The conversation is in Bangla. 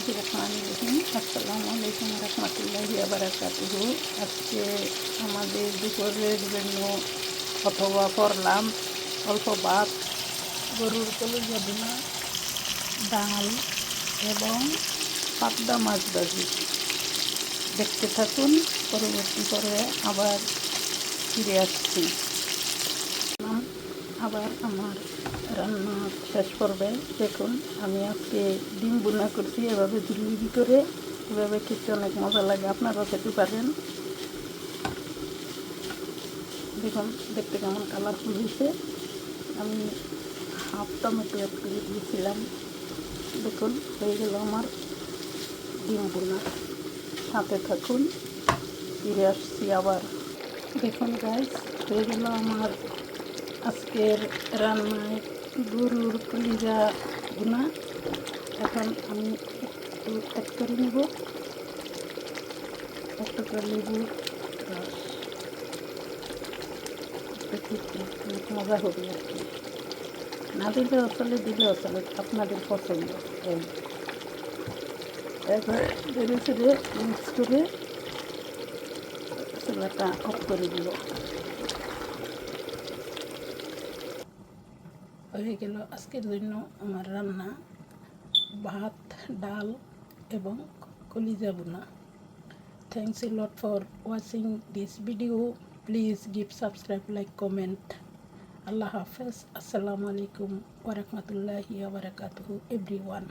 বিসমিল্লাহির রহমানির রহিম আসসালামু আলাইকুম আজকে আমাদের দুপুরের জন্য অথবা করলাম অল্প ভাত, গরুর কলিজা বোনা ডাল এবং পাবদা মাছ ভাজি। দেখতে থাকুন, পরবর্তী পরে আবার ফিরে আসছি। আবার আমার রান্না শেষ করবে দেখুন, আমি আজকে ডিম বুনা করছি, এভাবে ঝুলি করে, এভাবে খেতে অনেক মজা লাগে, আপনারাও খেতে পারেন। দেখুন, দেখতে কেমন কালারফুল হয়েছে। আমি হাফ টমেটো করে দিয়েছিলাম। দেখুন, হয়ে গেল আমার ডিম বোনা সাথে থাকুন, ফিরে আসছি আবার। দেখুন গাইস হয়ে গেল আমার আজকের রান্নায় গরুর কলিজা গুনা। এখন আমি একটু অ্যাড করে নেব। একটা করে লেবু রস মজা হবে আর কি। না দিলে আসলে দিলে আসলে আপনাদের পছন্দ। এই। এবার ধীরে ধীরে মিক্স করে চুলাটা অফ করে দিব হয়ে গেল আজকের জন্য আমার রান্না, ভাত, ডাল এবং কলিজা বোনা thanks a lot for watching this video please give subscribe like comment আল্লাহ হাফেজ। আসসালামু আলাইকুম ওরহমতুল্লাহি বারকাতহু এভরি ওয়ান